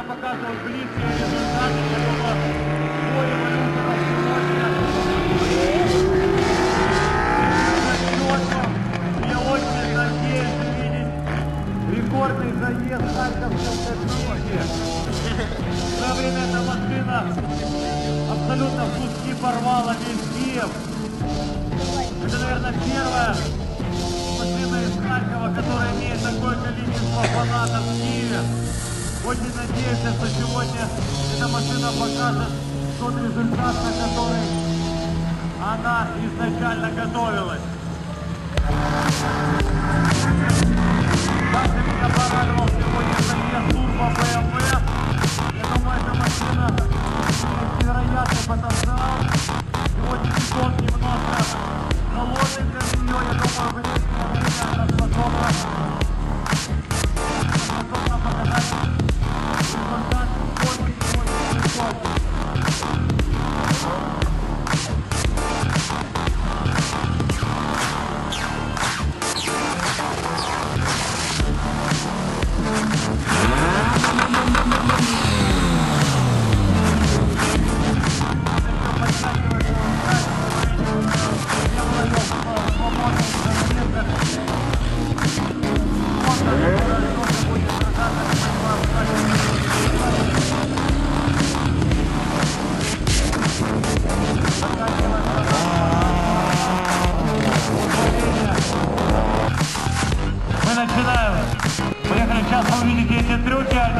это показывают близкие результаты. Я думаю, бой Валютина сегодня. Я очень надеюсь увидеть рекордный заезд Харьковской дороги. Современная машина абсолютно в куски порвала весь Киев. Это, наверное, первая машина из Харькова, которая имеет такое количество фанатов в Киеве. Очень надеемся, что сегодня эта машина покажет тот результат, на который она изначально готовилась.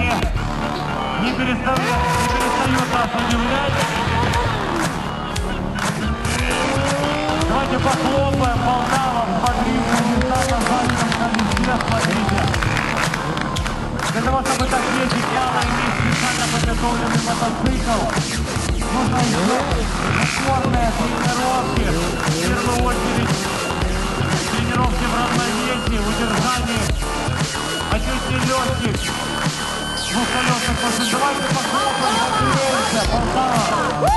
Они не перестают, не перестают нас удивлять. Давайте похлопаем Полтава, смотрите, на заднем колесе, смотрите. Для того, чтобы так ездить, надо иметь специально подготовленный мотоцикл. Нужно упорные тренировки, в первую очередь тренировки в равновесии, удержании отнюдь не легких двухколесных погреемся, Полтава.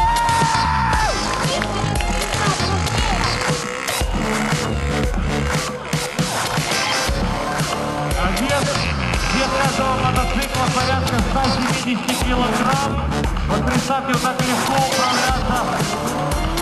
А Вес, вес каждого мотоцикла порядка 170 килограмм. Вот представьте, вот так легко управляться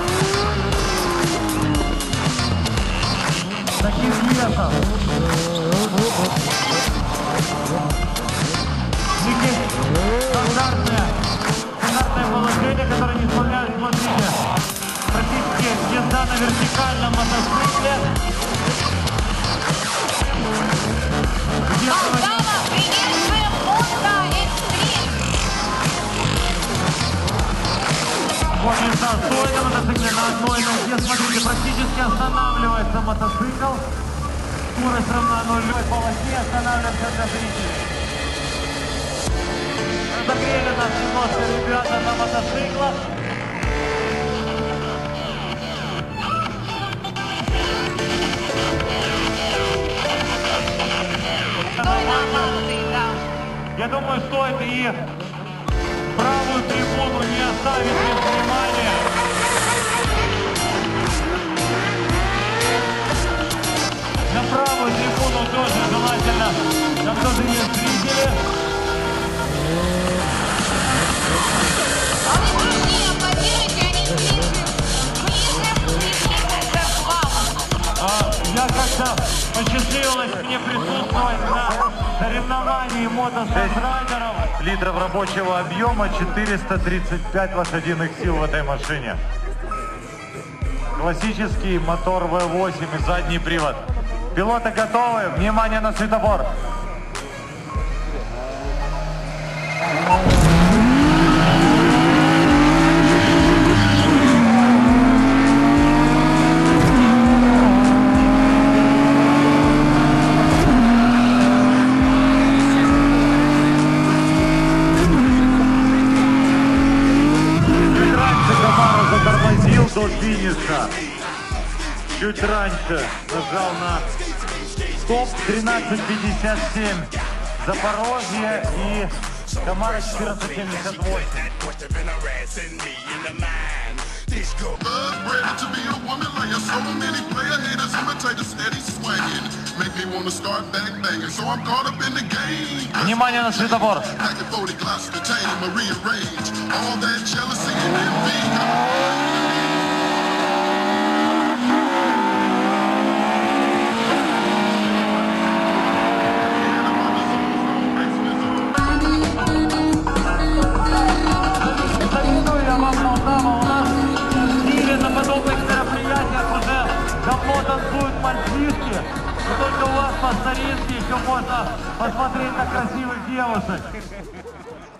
смотрите, практически езда на вертикальном мотоцикле. Honda Extreme. Вот езда стоит на мотоцикле на одной ноге. Смотрите, практически останавливается мотоцикл. Скорость равна нулевой полосе. Останавливаемся для зрителей. Разогрели нас немножко Я думаю, стоит и правую трибуну не оставить без внимания. На правую трибуну тоже желательно, там тоже есть зрители. А, Я как-то посчастливилось мне присутствовать на соревновании мотосрайдеров. Литров рабочего объема, 435 лошадиных сил в этой машине. Классический мотор V8 и задний привод. Пилоты готовы? Внимание на светофор. Чуть wanna start back banging. So I'm caught up in the game. Внимание на светофор. Packing 40 glocks to tame or rearrange. All that jealousy. Только у вас по старинке еще можно посмотреть на красивых девушек.